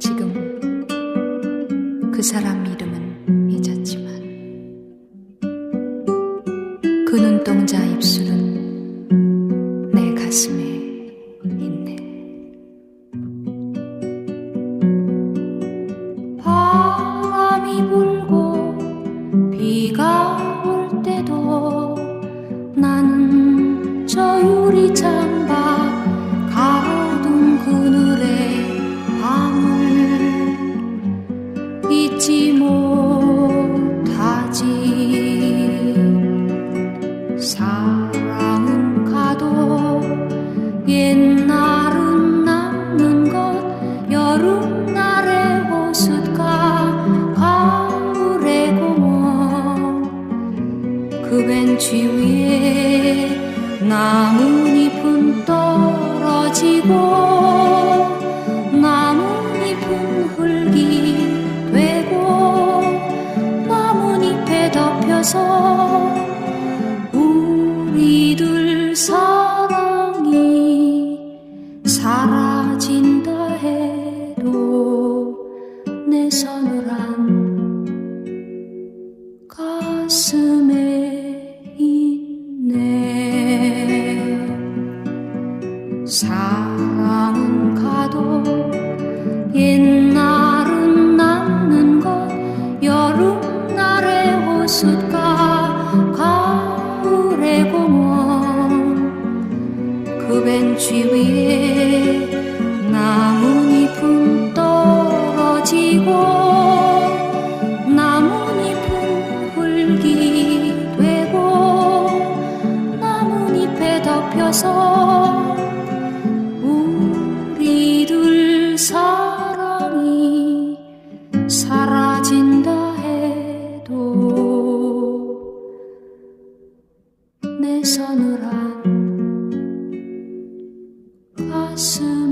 지금 그 사람 이름은 잊었지만 그 눈동자 입술은 내 가슴에 있네. 바람이 불고 비가 올 때도 나는 저 유리창 밖 벤치 위에 나뭇잎은 떨어지고 나뭇잎은 흙이 되고 나뭇잎에 덮여서 우리들 사랑이 사라진다 해도 내 서늘한 가슴 사랑은 가도 옛날은 남는 것 여름날의 호숫가 가을의 공원. 그 벤치 위에 나뭇잎은 떨어지고 나뭇잎은 흙이 되고 나뭇잎에 덮여서 사라진다 해도 내 서늘한 가슴